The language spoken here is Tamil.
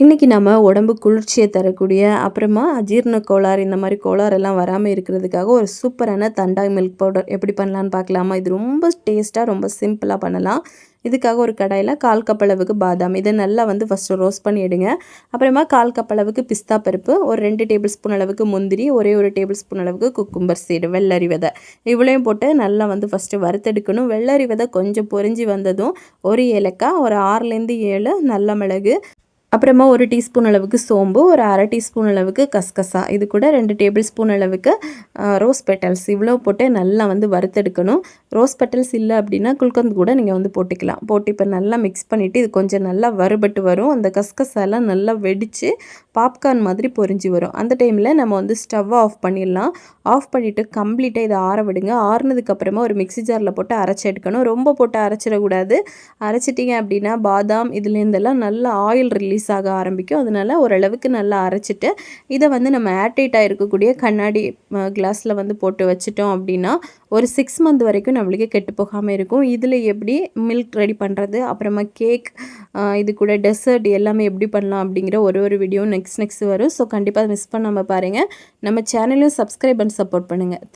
இன்றைக்கி நம்ம உடம்பு குளிர்ச்சியை தரக்கூடிய அப்புறமா அஜீரண கோளாறு இந்த மாதிரி கோளாறெல்லாம் வராமல் இருக்கிறதுக்காக ஒரு சூப்பரான தண்டாய் மில்க் பவுடர் எப்படி பண்ணலான்னு பார்க்கலாமா? இது ரொம்ப டேஸ்ட்டாக ரொம்ப சிம்பிளாக பண்ணலாம். இதுக்காக ஒரு கடாயில் கால் கப்பளவுக்கு பாதாம். இதை நல்லா வந்து ஃபஸ்ட்டு ரோஸ்ட் பண்ணி எடுங்க. அப்புறமா கால் கப்பளவுக்கு பிஸ்தா பருப்பு ஒரு ரெண்டு டேபிள் ஸ்பூன் அளவுக்கு முந்திரி ஒரே ஒரு டேபிள் ஸ்பூன் அளவுக்கு குக்கும்பர் சீடு வெள்ளரி விதை. இவ்வளையும் போட்டு நல்லா வந்து ஃபஸ்ட்டு வறுத்தெடுக்கணும். வெள்ளரி விதை கொஞ்சம் பொரிஞ்சு வந்ததும் ஒரு ஏலக்காய் ஒரு ஆறுலேருந்து ஏழு நல்ல மிளகு அப்புறமா ஒரு டீஸ்பூன் அளவுக்கு சோம்பு ஒரு அரை டீஸ்பூன் அளவுக்கு கஸ்கசா. இது கூட ரெண்டு டேபிள் ஸ்பூன் அளவுக்கு ரோஸ் பெட்டல்ஸ். இவ்வளோ போட்டு நல்லா வந்து வறுத்தெடுக்கணும். ரோஸ் பெட்டல்ஸ் இல்லை அப்படின்னா குல்கந்த் கூட நீங்கள் வந்து போட்டுக்கலாம். போட்டு இப்போ நல்லா மிக்ஸ் பண்ணிவிட்டு இது கொஞ்சம் நல்லா வறுபட்டு வரும். அந்த கஸ்கசாலாம் நல்லா வெடித்து பாப்கார்ன் மாதிரி பொரிஞ்சு வரும். அந்த டைமில் நம்ம வந்து ஸ்டவ்வை ஆஃப் பண்ணிடலாம். ஆஃப் பண்ணிவிட்டு கம்ப்ளீட்டாக இதை ஆற விடுங்க. ஆறுனதுக்கப்புறமா ஒரு மிக்சி ஜாரில் போட்டு அரைச்சி எடுக்கணும். ரொம்ப போட்டு அரைச்சிடக்கூடாது. அரைச்சிட்டிங்க அப்படின்னா பாதாம் இதுலேருந்தெல்லாம் நல்லா ஆயில் ரிலீஸ் ரிலீஸ் ஆக ஆரம்பிக்கும். அதனால ஓரளவுக்கு நல்லா அரைச்சிட்டு இதை வந்து நம்ம ஏர்டைட்டாக இருக்கக்கூடிய கண்ணாடி கிளாஸில் வந்து போட்டு வச்சிட்டோம் அப்படின்னா ஒரு சிக்ஸ் மந்த் வரைக்கும் நம்மளுக்கு கெட்டு போகாமல் இருக்கும். இதில் எப்படி மில்க் ரெடி பண்ணுறது அப்புறமா கேக் இது கூட டெசர்ட் எல்லாமே எப்படி பண்ணலாம் அப்படிங்கிற ஒரு ஒரு வீடியோ நெக்ஸ்ட் நெக்ஸ்ட் வரும். ஸோ கண்டிப்பாக மிஸ் பண்ணாமல் பாருங்கள் நம்ம சேனலையும் சப்ஸ்கிரைப் அண்ட் சப்போர்ட் பண்ணுங்கள்